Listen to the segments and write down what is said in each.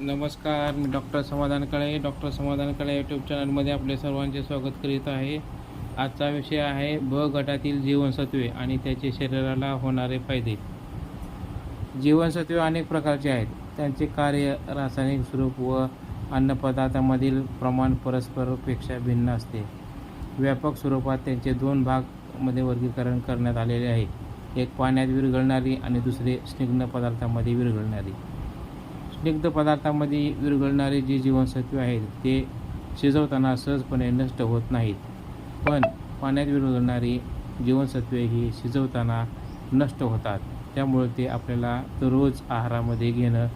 नमस्कार मी डॉक्टर समाधान काळे. डॉक्टर समाधान काळे यूट्यूब चॅनलमध्ये आपले सर्वांचे स्वागत करीत आहे. आजचा विषय आहे ब गटातील जीवनसत्वे आणि त्याचे शरीराला होणारे फायदे. जीवनसत्वे अनेक प्रकारचे आहेत. त्यांचे कार्य रासायनिक स्वरूप व अन्नपदार्थामधील प्रमाण परस्परपेक्षा भिन्न असते. व्यापक स्वरूपात त्यांचे दोन भागमध्ये वर्गीकरण करण्यात आलेले आहे. एक पाण्यात विरघळणारी आणि दुसरे स्निग्ध पदार्थामध्ये विरघळणारी. स्निग्ध पदार्थामध्ये विरघळणारी जी जीवनसत्वे आहेत ते शिजवताना सहजपणे नष्ट होत नाहीत. पण पाण्यात विरघळणारी जीवनसत्वे ही शिजवताना नष्ट होतात. त्यामुळे ते आपल्याला दररोज आहारामध्ये घेणं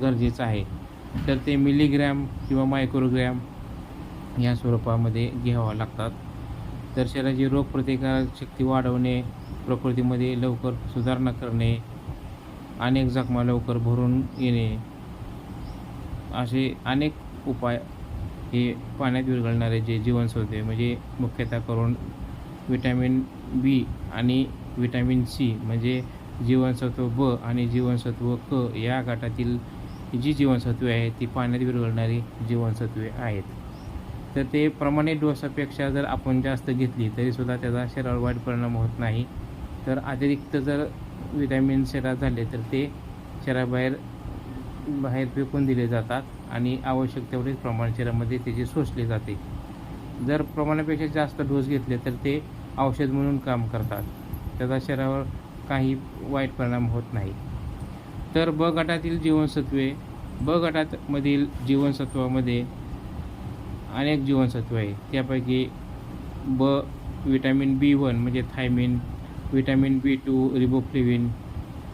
गरजेचं आहे. तर ते मिलीग्रॅम किंवा मायक्रोग्रॅम या स्वरूपामध्ये घ्यावं लागतात. तर शरीराची रोगप्रतिकारक शक्ती वाढवणे प्रकृतीमध्ये लवकर सुधारणा करणे अनेक जखमा लवकर भरून येणे असे अनेक उपाय हे पाण्यात विरघळणारे जे जीवनसत्वे म्हणजे मुख्यतः करून विटॅमिन बी आणि विटॅमिन सी म्हणजे जीवनसत्व ब आणि जीवनसत्व क या गटातील जी जीवनसत्वे आहेत ती पाण्यात विरघळणारी जीवनसत्वे आहेत. तर ते प्रमाणित डोसापेक्षा जर आपण जास्त घेतली तरीसुद्धा त्याचा शरीरावर वाईट परिणाम होत नाही. तर अतिरिक्त जर विटॅमिन शरीरात झाले तर ते शरीराबाहेर बाहेर फेकून दिले जातात आणि आवश्यक तेवढेच प्रमाण शरीरामध्ये त्याचे शोषले जाते. जर प्रमाणापेक्षा जास्त डोस घेतले तर ते औषध म्हणून काम करतात. त्याचा शरीरावर काही वाईट परिणाम होत नाही. तर ब गटातील जीवनसत्वे ब गटामधील जीवनसत्वामध्ये अनेक जीवनसत्व आहे त्यापैकी ब विटॅमिन बी वन म्हणजे thiamine vitamin B two riboflavin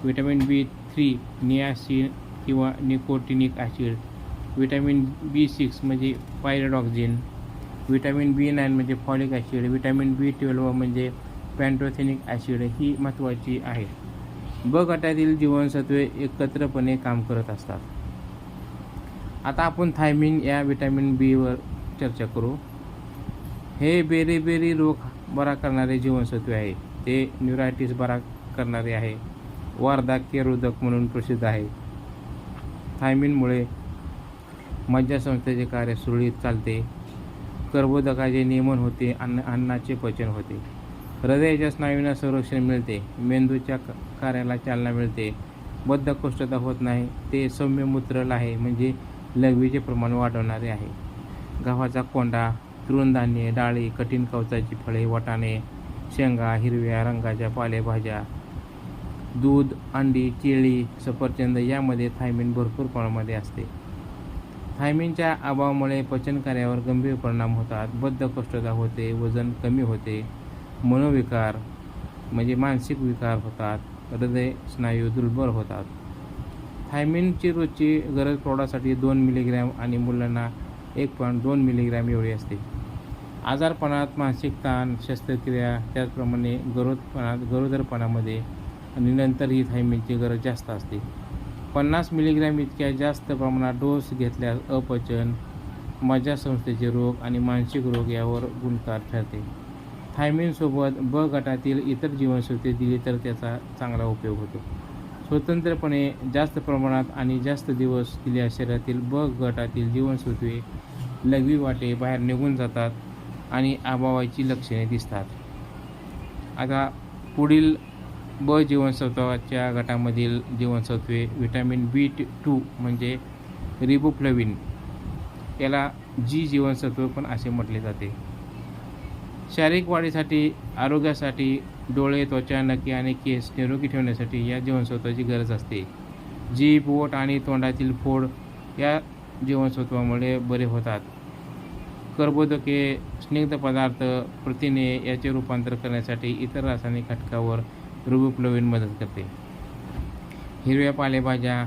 vitamin B three niacin किंवा nicotinic acid vitamin B six म्हणजे पायरडॉक्झिन विटॅमिन बी नाईन म्हणजे folic acid vitamin B twelve म्हणजे पॅन्टोथेनिक ॲसिड ही महत्त्वाची आहेत ब गटातील जीवनसत्वे एकत्रपणे काम करत असतात. आता आपण थायमिन या विटॅमिन बीवर चर्चा करू. हे बेरी रोग बरा करणारे जीवनसत्वे आहे ते न्युरायटिस बरा करणारे आहे. वार्धक्यरोधक म्हणून प्रसिद्ध आहे. थायमिनमुळे मज्जासंस्थेचे कार्य सुरळीत चालते. कर्बोदकाचे नियमन होते अन्न अन्नाचे पचन होते. हृदयाच्या स्नायूंना संरक्षण मिळते. मेंदूच्या कार्याला चालना मिळते. बद्धकोष्ठता होत नाही. ते सौम्य मूत्रल आहे म्हणजे लघवीचे प्रमाण वाढवणारे आहे. गव्हाचा कोंडा तृणधान्ये डाळी कठीण कवचाची फळे वाटाणे शेंगा हिरव्या रंगाच्या पालेभाज्या दूध अंडी केळी सफरचंद यामध्ये थायमिन भरपूर प्रमाणामध्ये असते. थायमिनच्या अभावामुळे पचनकार्यावर गंभीर परिणाम होतात. बद्धकोष्ठता होते वजन कमी होते मनोविकार म्हणजे मानसिक विकार होतात हृदय स्नायू दुर्बल होतात. थायमिनची रोजची गरज प्रौढासाठी दोन मिलीग्रॅम आणि मुलांना एक पॉईंट दोन मिलीग्रॅम एवढी असते. आजारपणात मानसिक ताण शस्त्रक्रिया त्याचप्रमाणे गरोदपणात गरोदरपणामध्ये आणि नंतर ही थायमिनची गरज जास्त असते. पन्नास मिलीग्रॅम इतक्या जास्त प्रमाणात डोस घेतल्यास अपचन मज्जासंस्थेचे रोग आणि मानसिक रोग यावर गुणकार ठरते. थायमिनसोबत ब गटातील इतर जीवनसत्वे दिली तर त्याचा चांगला उपयोग होतो. स्वतंत्रपणे जास्त प्रमाणात आणि जास्त दिवस दिल्या शरीरातील ब गटातील जीवनसत्वे लघवी वाटे बाहेर निघून जातात आणि अभावाची लक्षणे दिसतात. आता पुढील ब जीवनसत्वाच्या गटामधील जीवनसत्वे विटॅमिन बी टू म्हणजे रिबोफ्लविन याला जी जीवनसत्व पण असे म्हटले जाते. शारीरिक वाढीसाठी आरोग्यासाठी डोळे त्वचा नकी आणि केस निरोगी ठेवण्यासाठी या जीवनसत्वाची गरज असते. जीभ बोट आणि तोंडातील फोड या जीवनसत्वामुळे बरे होतात. कर्बोदके स्निग्ध पदार्थ प्रथिने याचे रूपांतर करण्यासाठी इतर रासायनिक घटकावर रुबोफ्लोविन मदत करते. हिरव्या पालेभाज्या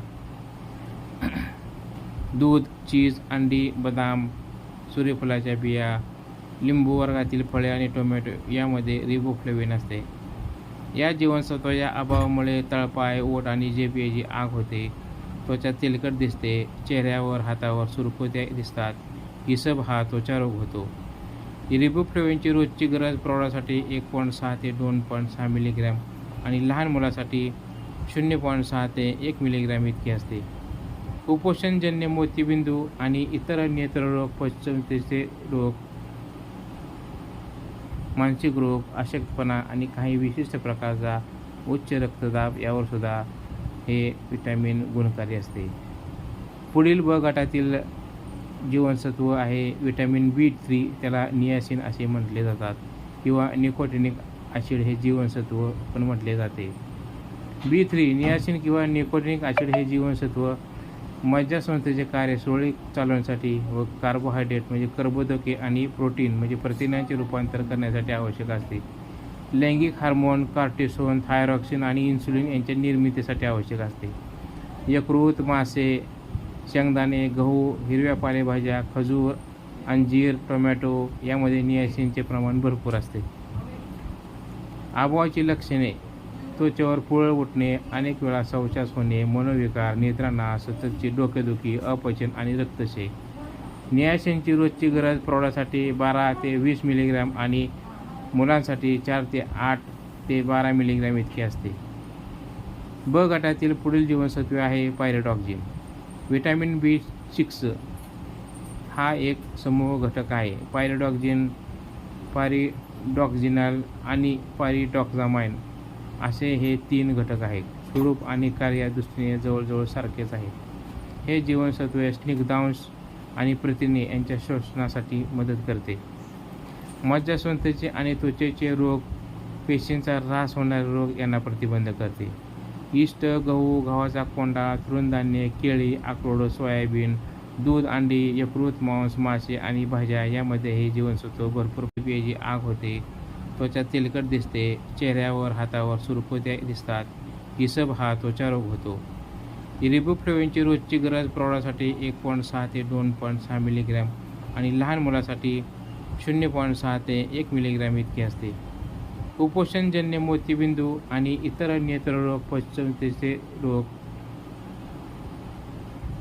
दूध चीज अंडी बदाम सूर्यफुलाच्या बिया लिंबू वर्गातील फळे आणि टोमॅटो यामध्ये रिबोफ्लेविन असते या जीवनसत्वाच्या अभावामुळे तळपाय ओट आणि जेब आग होते. त्वचा तेलकट दिसते चेहऱ्यावर हातावर सुरकुत्या दिसतात. इसब हा त्वचा रोग होतो. रिबोफ्लेविनची रोजची गरज प्रौढासाठी एक पॉईंट सहा ते दोन पॉईंट सहा मिलीग्रॅम आणि लहान मुलासाठी शून्य पॉईंट सहा ते एक मिलीग्रॅम इतकी असते. कुपोषणजन्य मोतीबिंदू आणि इतर नेत्ररोग पश्चिमतेचे रोग मानसिक रोग अशक्तपणा आणि काही विशिष्ट प्रकारचा उच्च रक्तदाब यावर सुद्धा हे विटॅमिन गुणकारी असते. पुढील ब गटातील जीवनसत्व आहे विटॅमिन बी थ्री त्याला नियासिन असे म्हटले जातात किंवा निकोटिनिक ॲसिड हे जीवनसत्व पण म्हटले जाते. बी थ्री नियासिन किंवा निकोटिनिक ॲसिड हे जीवनसत्व मज्जासंस्थेचे कार्य सुरळीत चालवण्यासाठी व कार्बोहायड्रेट म्हणजे कर्बोदके आणि प्रोटीन म्हणजे प्रथिनांचे रूपांतर करण्यासाठी आवश्यक असते. लैंगिक हार्मोन कार्टिसोन थायरॉक्सिन आणि इन्सुलिन यांच्या निर्मितीसाठी आवश्यक असते. यकृत मासे शेंगदाणे गहू हिरव्या पालेभाज्या खजूर अंजीर टोमॅटो यामध्ये नियासिनचे प्रमाण भरपूर असते. आबवाची लक्षणे त्वचेवर पुळ उठणे अनेक वेळा शौचास होणे मनोविकार निद्राना सततची डोकेदुखी अपचन आणि रक्तशे नियासिनची रोजची गरज प्रौढासाठी बारा ते वीस मिलीग्रॅम आणि मुलांसाठी चार ते आठ ते बारा मिलीग्रॅम इतके असते. ब गटातील पुढील जीवनसत्वे आहे पायरेटॉक्झिन व्हिटॅमिन बी सिक्स हा एक समूह घटक आहे. पायरेडॉक्झिन पारिडॉक्झिनल आणि पारिडॉक्झामाइन असे हे तीन घटक आहेत. स्वरूप आणि कार्या दृष्टीने जवळजवळ सारखेच आहे. हे जीवनसत्वे स्निग्धांश आणि प्रथिने यांच्या शोषणासाठी मदत करते. मज्जासंस्थेचे आणि त्वचेचे रोग पेशींचा ऱ्हास होणारे रोग यांना प्रतिबंध करते. इष्ट गहू गव्हाचा कोंडा तृणधान्य केळी अक्रोड सोयाबीन दूध अंडी यकृत मांस मासे आणि भाज्या यामध्ये हे जीवनसत्व भरपूर पियाची आग होते. त्वचा तेलकट दिसते चेहऱ्यावर हातावर सुरकुत्या दिसतात. इसब हा त्वचा रोग होतो. रिबोफ्लेविनची रोजची गरज प्रौढासाठी एक पॉईंट सहा ते दोन पॉईंट सहा मिलीग्रॅम आणि लहान मुलासाठी शून्य पॉईंट सहा ते एक मिलीग्रॅम इतकी असते. कुपोषणजन्य मोतीबिंदू आणि इतर नेत्ररोग पश्चिमतेचे रोग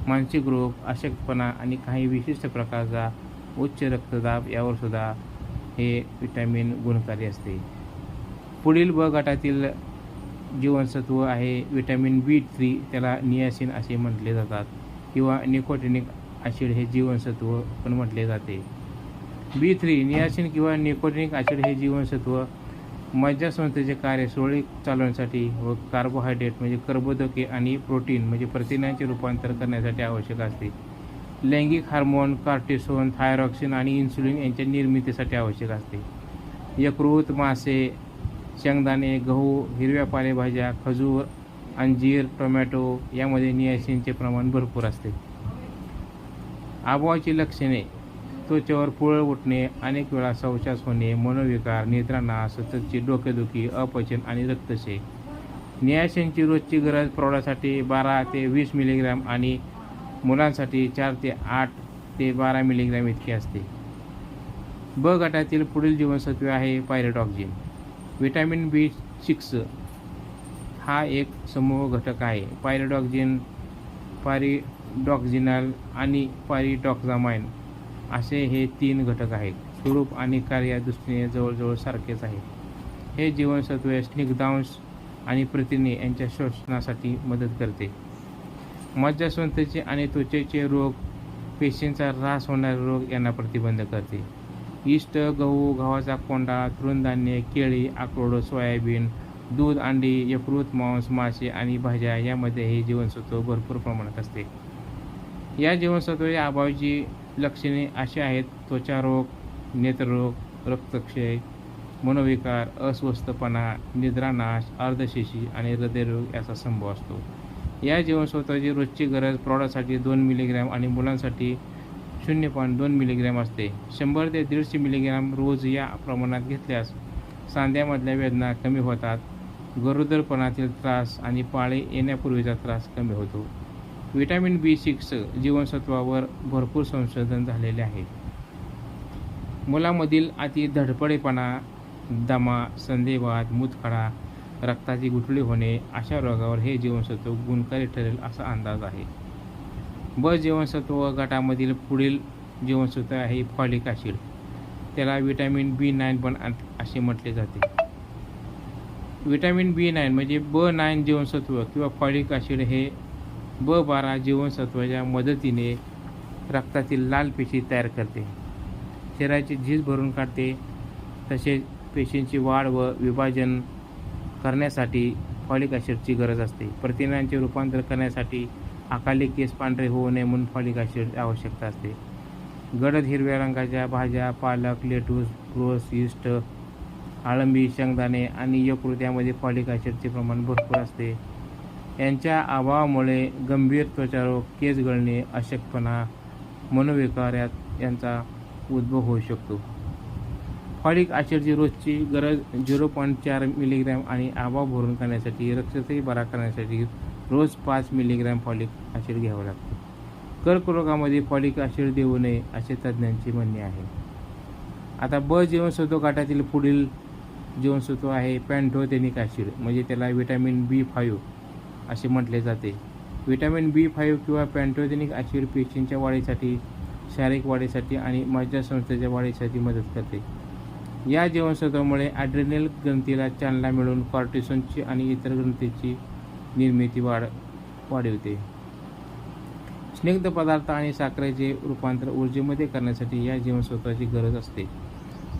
मानसिक रोग अशक्तपणा आणि काही विशिष्ट प्रकारचा उच्च रक्तदाब यावर सुद्धा हे विटॅमिन गुणकारी असते. पुढील ब गटातील जीवनसत्व आहे विटॅमिन बी थ्री. त्याला नियासिन असे म्हटले जातात किंवा निकोटिनिक ॲसिड हे जीवनसत्व पण म्हटले जाते. बी थ्री नियासिन किंवा निकोटिनिक ॲसिड हे जीवनसत्व मज्जासंस्थेचे कार्य सुरळीत चालवण्यासाठी व कार्बोहायड्रेट म्हणजे कर्बोदके आणि प्रोटीन म्हणजे प्रथिनांचे रूपांतर करण्यासाठी आवश्यक असते. लैंगिक हार्मोन कार्टिसोन थायरॉक्सिन आणि इन्सुलिन यांच्या निर्मितीसाठी आवश्यक असते. यकृत मासे शेंगदाणे गहू हिरव्या पालेभाज्या खजूर अंजीर टोमॅटो यामध्ये नियासिनचे प्रमाण भरपूर असते. आबोहाची लक्षणे त्वचेवर पुळ उठणे अनेक वेळा शौचास होणे मनोविकार निद्रानाश सततची डोकेदुखी अपचन आणि रक्तशे नियासिनची रोजची गरज प्रौढासाठी बारा ते वीस मिलीग्रॅम आणि मुलांसाठी चार ते आठ ते बारा मिलीग्रॅम इतकी असते. ब गटातील पुढील जीवनसत्वे आहे पायरेटॉक्झिन व्हिटॅमिन बी सिक्स हा एक समूह घटक आहे. पायरेडॉक्झिन पारिडॉक्झिनल आणि पारिडॉक्झामाइन असे हे तीन घटक आहेत. स्वरूप आणि कार्या दृष्टीने जवळजवळ सारखेच आहे. हे जीवनसत्वे स्निग्धांश आणि प्रथिने यांच्या शोषणासाठी मदत करते. मज्जासंस्थेचे आणि त्वचेचे रोग पेशींचा ऱ्हास होणारे रोग यांना प्रतिबंध करते. इष्ट गहू गव्हाचा कोंडा तृणधान्य केळी अक्रोड सोयाबीन दूध अंडी यकृत मांस मासे आणि भाज्या यामध्ये हे जीवनसत्व भरपूर प्रमाणात असते. या जीवनसत्वाच्या अभावाची लक्षणे अशी आहेत. त्वचारोग नेत्ररोग रक्तक्षय मनोविकार अस्वस्थपणा निद्रानाश अर्धशेषी आणि हृदयरोग याचा संभव असतो. या जीवनसत्वाची रोजची गरज प्रौढासाठी दोन मिलीग्रॅम आणि मुलांसाठी शून्य पॉईंट दोन मिलीग्रॅम असते. शंभर ते दीडशे मिलीग्रॅम रोज या प्रमाणात घेतल्यास सांध्यामधल्या वेदना कमी होतात. गरोदरपणातील त्रास आणि पाळे येण्यापूर्वीचा त्रास कमी होतो. व्हिटॅमिन बी सिक्स जीवनसत्वावर भरपूर संशोधन झालेले आहे. मुलामधील अति धडपडेपणा दमा संधिवात मूतखडा रक्ताची गुठळी होणे अशा रोगावर हे जीवनसत्व गुणकारी ठरेल असा अंदाज आहे. ब जीवनसत्व गटामधील पुढील जीवनसत्व आहे फॉलिक ॲसिड. त्याला विटॅमिन बी नाईन पण असे म्हटले जाते. विटॅमिन बी नाईन म्हणजे ब नाईन जीवनसत्व किंवा फॉलिक ॲसिड हे ब बारा जीवनसत्वाच्या मदतीने रक्तातील लाल पेशी तयार करते. शरीराची झीज भरून काढते. तसेच पेशींची वाढ व विभाजन करण्यासाठी फॉलिक ॲसिडची गरज असते. प्रथिनांचे रूपांतर करण्यासाठी अकाली केस पांढरे होऊ नये म्हणून फॉलिक ॲसिड आवश्यकता असते. गडद हिरव्या रंगाच्या भाज्या पालक लेटूस क्रोस इस्ट आळंबी शेंगदाणे आणि यकृत यामध्ये फॉलिक ॲसिडचे प्रमाण भरपूर असते. यांच्या अभावामुळे गंभीर त्वचारोग केस गळणे अशक्तपणा मनोविकार यात यांचा उद्भव होऊ शकतो. फॉलिक आशिडची रोजची गरज झिरो पॉईंट चार मिलीग्रॅम आणि आभाव भरून करण्यासाठी रक्तही बरा करण्यासाठी रोज पाच मिलीग्रॅम फॉलिक आशिड घ्यावं लागतं. कर्करोगामध्ये फॉलिक आशिड देऊ नये असे तज्ज्ञांचे म्हणणे आहे. आता ब जीवनसत्व गाठातील पुढील जीवनसत्व आहे पॅन्टोथेनिक आशिड म्हणजे त्याला व्हिटॅमिन बी फाईव्ह. असे म्हटले जाते. व्हिटॅमिन बी फाईव्ह किंवा पॅन्टोथेनिक ॲसिड पेशींच्या वाढीसाठी शारीरिक वाढीसाठी आणि मज्जासंस्थेच्या वाढीसाठी मदत करते. या जीवनसत्वामुळे ॲड्रेनल ग्रंथीला चालना मिळून कॉर्टिसोनची आणि इतर ग्रंथीची निर्मिती वाढ वाढवते. स्निग्ध पदार्थ आणि साखरेचे रूपांतर ऊर्जेमध्ये करण्यासाठी या जीवनसत्वाची गरज असते.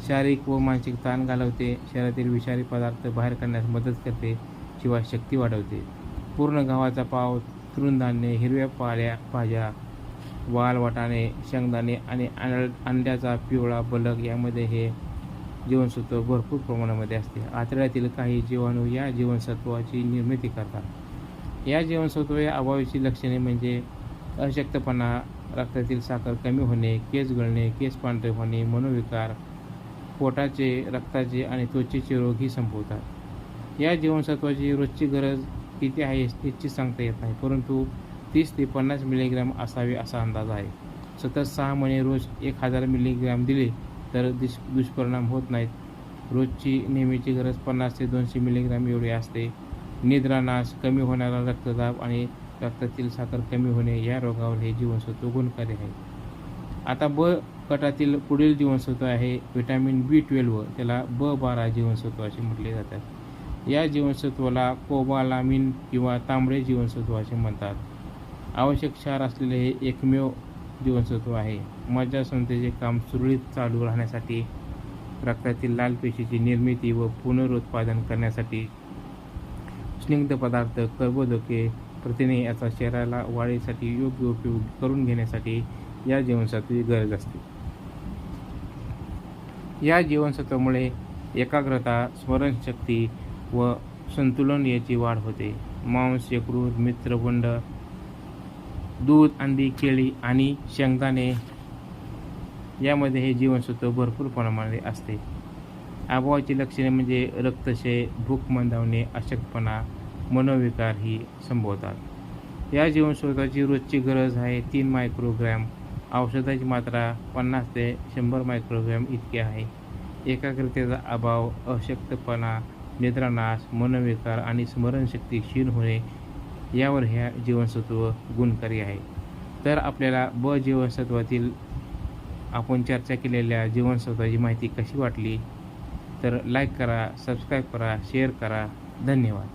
शारीरिक व मानसिक ताण घालवते. शरीरातील विषारी पदार्थ बाहेर काढण्यास मदत करते शिवाय शक्ती वाढवते. पूर्ण गव्हाचा पाव तृणधान्य हिरव्या पाल्या भाज्या वाल वाटाणे शेंगदाणे आणि अंड अंड्याचा पिवळा बलक यामध्ये हे जीवनसत्व भरपूर प्रमाणामध्ये असते. आतड्यातील काही जीवाणू या जीवनसत्वाची निर्मिती करतात. या जीवनसत्व या अभावाची लक्षणे म्हणजे अशक्तपणा रक्तातील साखर कमी होणे केस गळणे केस पांढरे होणे मनोविकार पोटाचे रक्ताचे आणि त्वचेचे रोगही संपवतात या जीवनसत्वाची रोजची गरज किती आहे याची सांगता येत नाही. परंतु तीस ते पन्नास मिलीग्रॅम असावे असा अंदाज आहे. सतत सहा महिने रोज एक हजार मिलीग्रॅम दिले तर दुष दुष्परिणाम होत नाहीत. रोजची नेहमीची गरज पन्नास ते दोनशे मिलीग्रॅम एवढी असते. निद्रानाश कमी होणारा रक्तदाब आणि रक्तातील साखर कमी होणे या रोगावर हे जीवनसत्व गुणकारी आहे. आता ब गटातील पुढील जीवनसत्व आहे व्हिटॅमिन बी ट्वेल्व त्याला ब बारा जीवनसत्व असे म्हटले जातात. या जीवनसत्वाला कोबालामिन किंवा तांबडे जीवनसत्व असे म्हणतात. आवश्यक क्षार असलेले हे एकमेव जीवनसत्व आहे. मज्जासंस्थेचे काम सुरळीत चालू राहण्यासाठी रक्तातील लाल पेशीची निर्मिती व पुनरुत्पादन करण्यासाठी स्निग्ध पदार्थ कर्बोदके प्रथिने याचा शरीराला वाढीसाठी योग्य उपयोग करून घेण्यासाठी या जीवनसत्वाची गरज असते. या जीवनसत्वामुळे एकाग्रता स्मरणशक्ती व संतुलन याची वाढ होते. मांस यकृत मित्रबंड दूध अंडी केळी आणि शेंगदाणे यामध्ये हे जीवनसत्व भरपूर प्रमाणात असते. अभावाची लक्षणे म्हणजे रक्तक्षय भूक मंदावणे अशक्तपणा मनोविकार ही संभवतात. या जीवनसत्वाची रोजची गरज आहे तीन मायक्रोग्रॅम. औषधाची मात्रा पन्नास ते शंभर मायक्रोग्रॅम इतकी आहे. एकाग्रतेचा अभाव अशक्तपणा निद्रानाश मनविकार आणि स्मरणशक्ती क्षीण होणे यावर ह्या जीवनसत्व गुणकारी आहे. तर आपल्याला ब जीवनसत्वातील आपण चर्चा केलेल्या जीवनसत्वाची माहिती कशी वाटली? तर लाईक करा सबस्क्राईब करा शेअर करा. धन्यवाद.